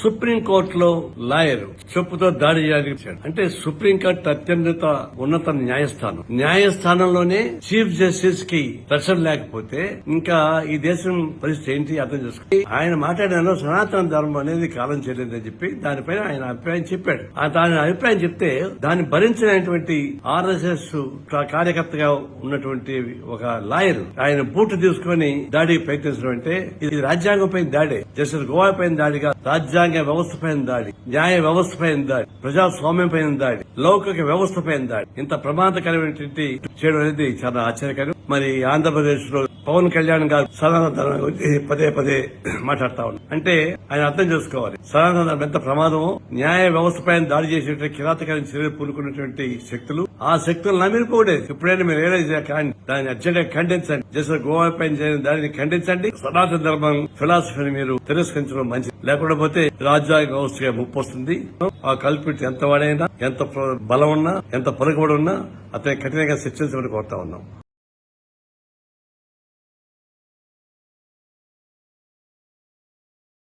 Supreme కోర్టులో lawyer చెప్పుతో దాడి చేయాలి అంటే సుప్రీంకోర్టు అత్యున్నత ఉన్నత న్యాయస్థానం. న్యాయస్థానంలోనే చీఫ్ జస్టిస్కి రక్షణ లేకపోతే ఇంకా ఈ దేశం పరిస్థితి ఏంటి అర్థం చేసుకుని ఆయన మాట్లాడాను సనాతన ధర్మం అనేది కాలం చెల్లిందని చెప్పి దానిపైన ఆయన అభిప్రాయం చెప్పాడు. ఆ దాని అభిప్రాయం చెప్తే దాన్ని భరించినటువంటి ఆర్ఎస్ఎస్ కార్యకర్తగా ఉన్నటువంటి ఒక లాయర్ ఆయన బూట్ తీసుకొని దాడికి ప్రయత్నించడం అంటే ఇది రాజ్యాంగం పైన దాడే. జస్టిస్ గోవా పైన దాడిగా రాజ్యాంగ వ్యవస్థ పైన దాడి న్యాయ వ్యవస్థ పైన దాడి ప్రజాస్వామ్యం పైన దాడి లౌకిక వ్యవస్థ పైన దాడి ఇంత ప్రమాదకరమైనటువంటి చేయడం అనేది చాలా ఆశ్చర్యకరం. మరి ఆంధ్రప్రదేశ్లో పవన్ కళ్యాణ్ గారు సదానందన గురించి పదే పదే మాట్లాడుతా ఉన్నారు అంటే ఆయన అర్థం చేసుకోవాలి. సదానందనం ఎంత ప్రమాదమో న్యాయ వ్యవస్థ పైన దాడి చేసేటువంటి కిరాతకమైన చర్యలు పూనుకున్నటువంటి శక్తులు ఆ శక్తులు నమ్మిపోలేదు ఎప్పుడైనా మీరు రియలైజ్ కానీ దాన్ని అర్జెంట్ ఖండించండి. జస్ట్ గోవా పైన జరిగిన దానిని ఖండించండి. సనాతన ధర్మం ఫిలాసఫీని మీరు తిరస్కరించడం మంచిది. లేకుండా పోతే రాజ్యాంగ వ్యవస్థగా ముప్పు వస్తుంది. ఆ కల్పిట్ ఎంత వాడైనా ఎంత బలం ఉన్నా ఎంత పలుకుబడి ఉన్నా అతని కఠినంగా శిక్షించమని కోరుతా ఉన్నాం.